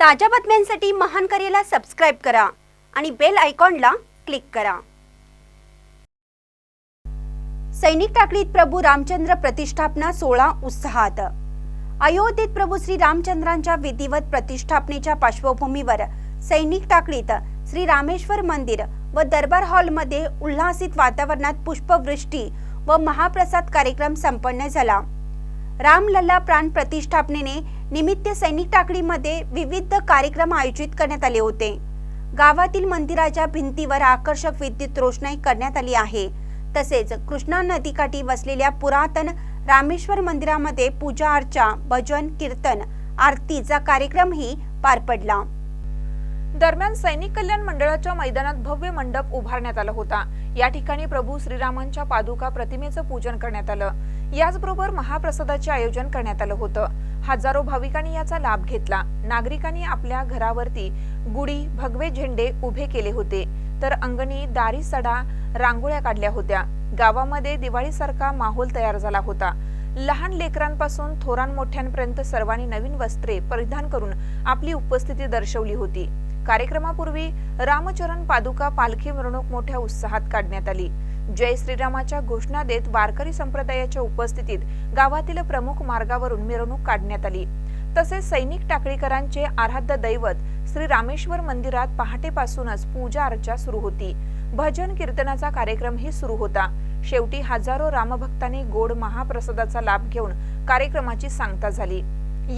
ताज्या बातम्यांसाठी महान करेला सबस्क्राईब करा आणि बेल आयकॉनला क्लिक करा. सैनिक टाकळीत प्रभू रामचंद्र प्रतिष्ठापना सोळा उत्साहात. अयोध्येत प्रभू श्री रामचंद्रांच्या विधिवत प्रतिष्ठापनेच्या पार्श्वभूमीवर सैनिक टाकळीत श्री रामेश्वर मंदिर व दरबार हॉलमध्ये उल्हासित वातावरणात पुष्पवृष्टी व महाप्रसाद कार्यक्रम संपन्न झाला. रामलल्ला प्राण प्रतिष्ठापनेने निमित्त सैनिक टाकडीमध्ये विविध कार्यक्रम आयोजित करण्यात आले होते. गावातील मंदिराच्या भिंतीवर आकर्षक विद्युत रोषणाई करण्यात आली आहे. तसेच कृष्णा नदीकाठी वसलेल्या पुरातन रामेश्वर मंदिरामध्ये पूजा अर्चा भजन कीर्तन आरतीचा कार्यक्रमही पार पडला. दरम्यान सैनिक कल्याण मंडळाच्या मैदानात भव्य मंडप उभारण्यात आला होता. या ठिकाणी प्रभू श्रीरामांच्या पादुका प्रतिमेचं पूजन करण्यात आलं. याचबरोबर महाप्रसादाचे आयोजन करण्यात आलं होतं. हजारो भाविकांनी याचा लाभ घेतला. नागरिकांनी आपल्या घरावरती गुढी भगवे झेंडे उभे केले होते. तर अंगणी दारी सडा रांगोळ्या काढल्या होत्या. गावामध्ये दिवाळीसारखा माहोल तयार झाला होता. लहान लेकरांपासून थोरांमोठ्यांपर्यंत सर्वांनी नवीन वस्त्रे परिधान करून आपली उपस्थिती दर्शवली होती. कार्यक्रमापूर्वी रामचरण पादुका पालखी मिरवणूक मोठ्या उत्साहात काढण्यात आली. जय श्रीरामाच्या घोषणा देत वारकरी संप्रदायाच्या उपस्थितीत गावातील प्रमुख मार्गावरून मिरवणूक काढण्यात आली. तसेच सैनिक टाकळीकरांचे आराध्य दैवत श्री रामेश्वर मंदिरात पहाटेपासूनच पूजा अर्चा सुरू होती. भजन कीर्तनाचा कार्यक्रमही सुरू होता. शेवटी हजारो रामभक्तांनी गोड महाप्रसादाचा लाभ घेऊन कार्यक्रमाची सांगता झाली.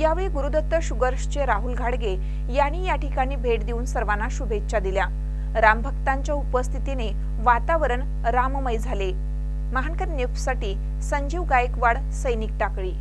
यावेळी गुरुदत्त शुगर्सचे राहुल घाडगे यांनी या ठिकाणी भेट देऊन सर्वांना शुभेच्छा दिल्या. रामभक्तांच्या उपस्थितीने वातावरण राममय झाले. महानकर न्यूजसाठी संजीव गायकवाड सैनिक टाकळी.